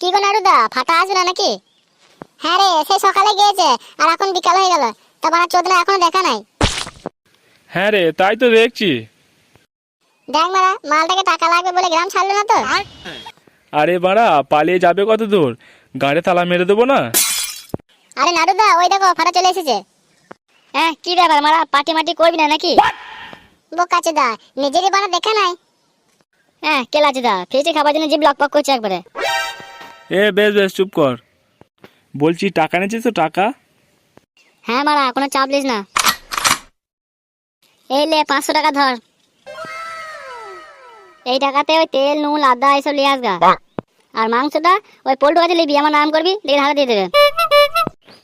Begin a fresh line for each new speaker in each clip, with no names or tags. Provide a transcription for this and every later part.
কি গো নাড়ুদা ফাটা আসবে না নাকি? হ্যাঁ রে সে সকালে গিয়েছে আর এখন বিকাল হয়ে গেল তা বাড়া চোদনা এখনও দেখা নাই?
হ্যাঁ রে তাই তো দেখছি।
দেখ মারা মালটাকে টাকা লাগবে বলে গ্রাম ছাড়লো না তো?
আরে বাড়া পালিয়ে যাবে কত দূর গাড়ি তালা মেরে দেবো না?
আরে নাড়ুদা ওই দেখো ফাটা চলে এসেছে। হ্যাঁ কি ব্যাপার মারা পার্টি মাটি করবি না নাকি? বোকাচে দা নিজেরই বানা দেখা নাই? হ্যাঁ কেলাচে দা ফেসে খাবার জন্য জিভ লকপক করছে একবারে।
এ বেশ বেশ চুপ কর। বলছি টাকা নিয়েছিস তো টাকা?
হ্যাঁ মারা কোনো চাপ লিস না। এই লে পাঁচশো টাকা ধর। এই টাকাতে ওই তেল নুন আদা এসব নিয়ে আসগা। আর মাংসটা ওই পোল্টু কাছে লিবি আমার নাম করবি লিখে ঢাকা দিয়ে দেবে।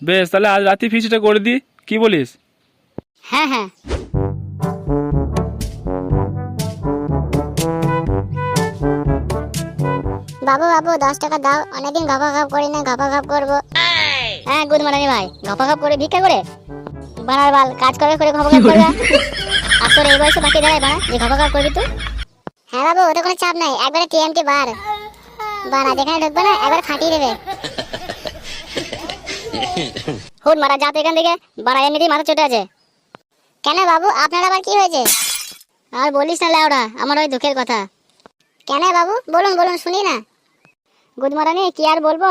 বেশ তাহলে আজ রাতে ফিসটা করে দি কি বলিস?
হ্যাঁ হ্যাঁ। বাবু বাবু দশ টাকা দাও। অনেকদিন ঘপা ঘপ করি না ঘপা ঘপ করব। হ্যাঁ গুড মর্নিং ভাই। ঘপা ঘপ করে ভিক্ষা করে? বানার বাল কাজ করে করে ঘপা ঘপ করবে। আর তোর এই বয়সে বাকি দাঁড়ায় বানা যে ঘপা ঘপ করবি তুই। হ্যাঁ বাবু ওটা কোনো চাপ নাই। একবারে টিএমটি বার। বানা, যেখানে ঢুকবে না, একবার ফাটিয়ে দেবে। হুট মারা যাতে এখান থেকে। বানা, এমনিতেই মাথা চটে আছে। কেন বাবু, আপনার আবার কি হয়েছে? আর বলিস না লেওড়া আমার ওই দুঃখের কথা। কেন বাবু? বলুন বলুন, শুনি না। গুড মর্নিং, কি আর বলব?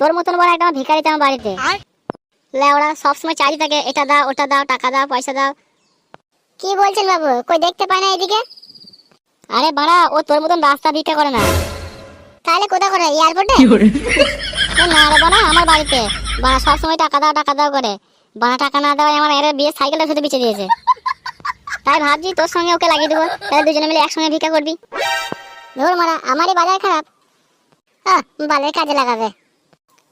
তোর মতন বড় একটা ভিখারি আমার বাড়িতে। লেওড়া সবসময় চাই থাকে, এটা দাও, ওটা দাও, টাকা দাও, পয়সা দাও। কি বলছেন বাবু? কই দেখতে পায় না এদিকে? আরে বাড়া ও তোর মতন রাস্তা ভিক্ষা করে না। তাহলে কোথায় করে? এয়ারপোর্টে? না রে বাড়া আমার বাড়িতে। বাড়া সবসময় টাকা দাও টাকা দাও করে। বাড়া টাকা না দেওয়ায় আমার এর বিয়ে সাইকেলটা শুধু বিছে দিয়েছে। তাই ভাবছি তোর সঙ্গে ওকে লাগিয়ে দেবো। তাহলে দুজনে মিলে একসঙ্গে ভিক্ষা করবি। ধর মারা আমারই বাজার খারাপ। আহ বালের কাজে লাগাবে।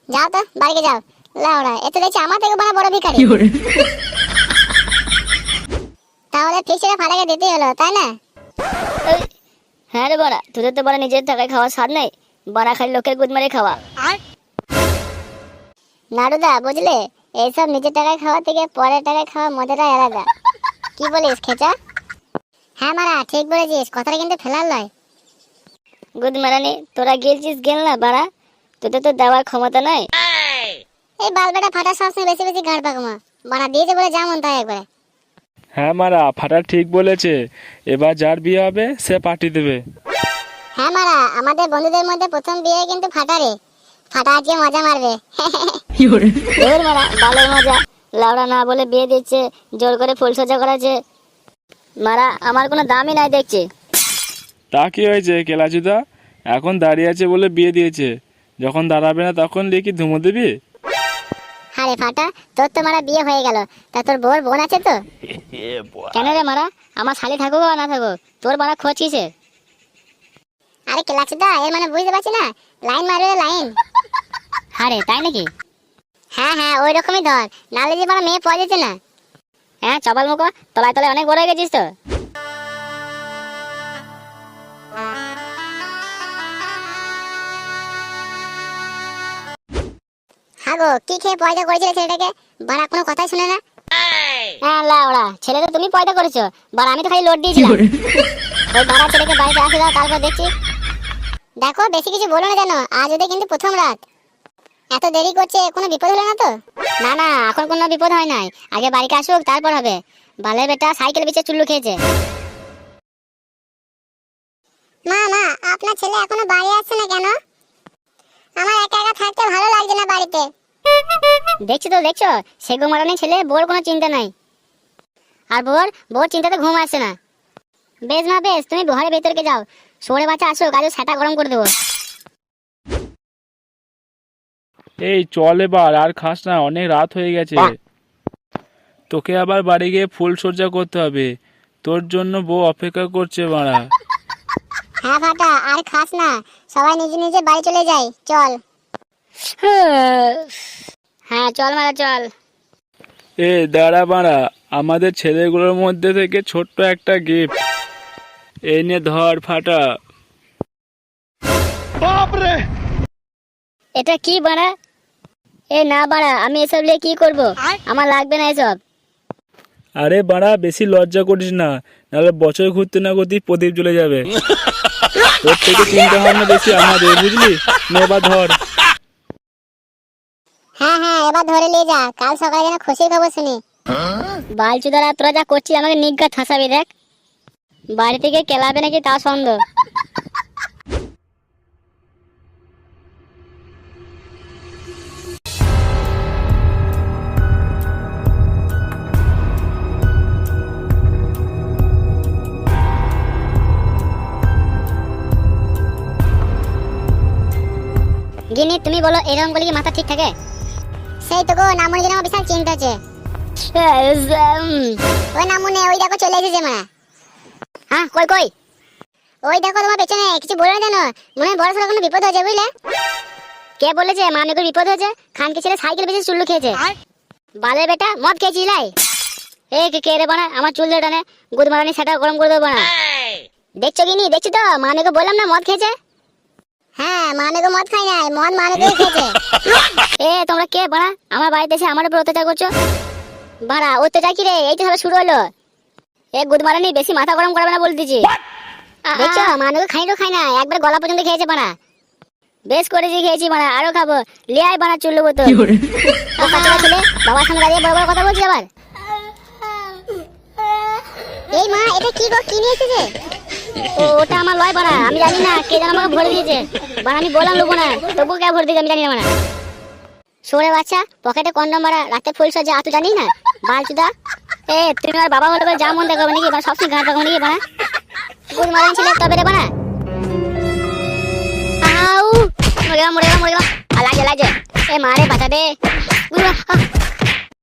যাও তো বাড়িতে যাও। লাউড়া এতে দেখছি আমার থেকে বড় বড় ভিখারি। তাহলে ফিসের ফাটাকে দিতে হলো তাই না?
হ্যাঁ রে বড়া তোদের তো বড়া নিজের টাকায় খাওয়ার স্বাদ নেই। বড়া খালি লোকের গুদ মারে খাওয়া।
নাড়ুদা বুঝলে? এইসব নিজের টাকায় খাওয়া থেকে পরের টাকায় খাওয়া মজাটাই আলাদা। কি বলিস খেচা? হ্যাঁ মারা ঠিক বলেছিস কথাটা কিন্তু ফেলার নয়
গুদ মারানি তোরা গেলছিস গেল না বাড়া। তোদের তো দেওয়ার ক্ষমতা নাই
এই! বালবেটা ফাটা সবসময় বেশি বেশি ঘাড় পাকমা বানা দিয়েছে বলে যেমন তাই একবারে।
হ্যাঁ মারা ফাটা ঠিক বলেছে। এবার যার বিয়ে হবে সে পার্টি দেবে।
হ্যাঁ মারা আমাদের বন্ধুদের মধ্যে প্রথম বিয়ে কিন্তু ফাটারে ফাটা আজকে মজা মারবে।
ধর মারা বালের মজা। লাউড়া না বলে বিয়ে দিচ্ছে জোর করে ফুল সজ্জা করাছে মারা আমার কোনো দামই নাই দেখছি।
তা কি হয়েছে কেলাচুদা এখন দাঁড়িয়ে আছে বলে বিয়ে দিয়েছে। যখন দাঁড়াবে না তখন কি ধুমো দিবি?
আরে ফাটা তোর তো মারা বিয়ে হয়ে গেল। তা তোর বোর বোন আছে তো?
কেন রে মারা? আমার শালি থাকুক আর না থাকুক তোর বাড়া খোঁজ কিসে
আরে ক্লাস দা এর মানে বুঝতে পারছি না। লাইন মারবে লাইন।
হ্যাঁ রে তাই নাকি?
হ্যাঁ হ্যাঁ ওই রকমই ধর। নালে যে মারা মেয়ে পাওয়া যাচ্ছে না।
হ্যাঁ চপাল মুখো তলায় তলায় অনেক বড় হয়ে গেছিস তো।
হ্যাঁ কি খেয়ে পয়দা করেছিলে ছেলেটাকে? বাড়া কোনো কথাই শুনে না।
হ্যাঁ লাউড়া ছেলে তো তুমি পয়দা করেছ। বাড়া আমি তো খালি লোড দিয়েছিলাম। ওই বাড়া ছেলেকে বাড়িতে আসে দাও তারপর দেখছি।
দেখো বেশি কিছু বলো না জানো আজ ওদের কিন্তু প্রথম রাত। এত দেরি করছে কোনো বিপদ হলো না তো?
না না এখন কোনো বিপদ হয় নাই। আগে বাড়িতে আসুক তারপর হবে। বালের বেটা সাইকেল বেচে চুল্লু খেয়েছে।
মা মা আপনার ছেলে এখনও বাড়ি আসছে না কেন? থাকতে ভালো লাগছে না বাড়িতে।
দেখছি তো দেখছ? সে ঘুমারানি ছেলে বোর কোনো চিন্তা নাই। আর বোর বোর চিন্তাতে ঘুম আসছে না। বেশ মা বেশ তুমি ঘরের ভেতরকে যাও। সরে বাচ্চা আসো আজ সেটা গরম করে দেবো।
এই চল এবার আর খাস না অনেক রাত হয়ে গেছে। তোকে আবার বাড়ি গিয়ে ফুল সজ্জা করতে হবে। তোর জন্য বউ অপেক্ষা করছে বাড়া
হ্যাঁ ফাটা আর খাস না সবাই নিজে নিজে বাড়ি চলে যায়। চল।
হ্যাঁ চল মারা চল।
এ দাঁড়া বাড়া আমাদের ছেলেগুলোর মধ্যে থেকে ছোট্ট একটা গিফট এই নে ধর ফাটা।
এটা কি বাড়া এ না বাড়া আমি এসব নিয়ে কি করব? আমার লাগবে না এসব।
আরে বাড়া বেশি লজ্জা করিস না নাহলে বছর ঘুরতে না ঘুরতেই প্রদীপ জ্বলে যাবে। তোর থেকে চিন্তা ভাবনা বেশি আমাদের বুঝলি? নে এবার ধর।
হ্যাঁ হ্যাঁ এবার ধরে নিয়ে যা। কাল সকালে যেন খুশির খবর শুনি।
বালচুদারা তোরা যা করছিস, আমাকে নিজ্ঞাত হাসাবি, দেখ। বাড়ি থেকে কেলাবে নাকি তা সন্দেহ।
গিনি তুমি বলো এরকম বলে কি মাথা ঠিক থাকে? সেই তো গো নামুনি জন্য বিশাল চিন্তা আছে ওই নামুনে ওই দেখো চলে এসেছে মা
হ্যাঁ কই কই?
ওই দেখো তোমার পেছনে কিছু বলো না জানো মনে হয় বড় সড়ো কোনো বিপদ হয়েছে বুঝলে?
কে বলেছে? মানিকের বিপদ হয়েছে? খানকে ছেলে সাইকেল বেশি চুল্লু খেয়েছে? বালের বেটা মদ খেয়েছিস লাই? এ কে কে রে বানা আমার চুল দিয়ে টানে গুদ মারানি সেটা গরম করে দেবো না দেখছ কি নি? দেখছি তো? মানিকে বললাম না মদ খেয়েছে?
হ্যাঁ মানেকে মদ খাই নাই মদ মানেকে খেয়েছে।
এ তোমরা কে? বাড়া আমার বাড়িতে এসে আমার উপর অত্যাচার করছ? বাড়া অত্যাচার কি রে? এই তো সবে শুরু হলো। এ গুদ মারানি বেশি মাথা গরম করবে না বলে দিচ্ছি
দেখছ মানেকে খাই তো খাই না একবার গলা পর্যন্ত খেয়েছে বানা
বেশ করেছি খেয়েছি বানা আরও খাব। লিয়াই বানা চুল্লু বোতল। বাবার সঙ্গে দাঁড়িয়ে বড় বড় কথা বলছি আবার।
এই মা এটা কি গো? কি নিয়ে এসেছে?
ওটা আমার লয় বানা আমি জানি না, কে যেন আমাকে ভরে দিয়েছে। বানা আমি বললাম লোবো না তবু কে ভরে দিয়েছে আমি জানি না বানা সরে বাচ্চা, পকেটে কন্ডম মারা রাতে ফুল সজ্জা আতু জানিস না, বালচুদা? এ, তুমি আমার বাবা হলে যা মন দেখাবে নাকি বা সবসময় গাঁট দেখাবে নাকি বানা গুদ মারান ছেলে তবে রে বানা আউ, মরে গেলাম মরে গেলাম মরে গেলাম। লাগে লাগে এ মারে বাঁচা দে।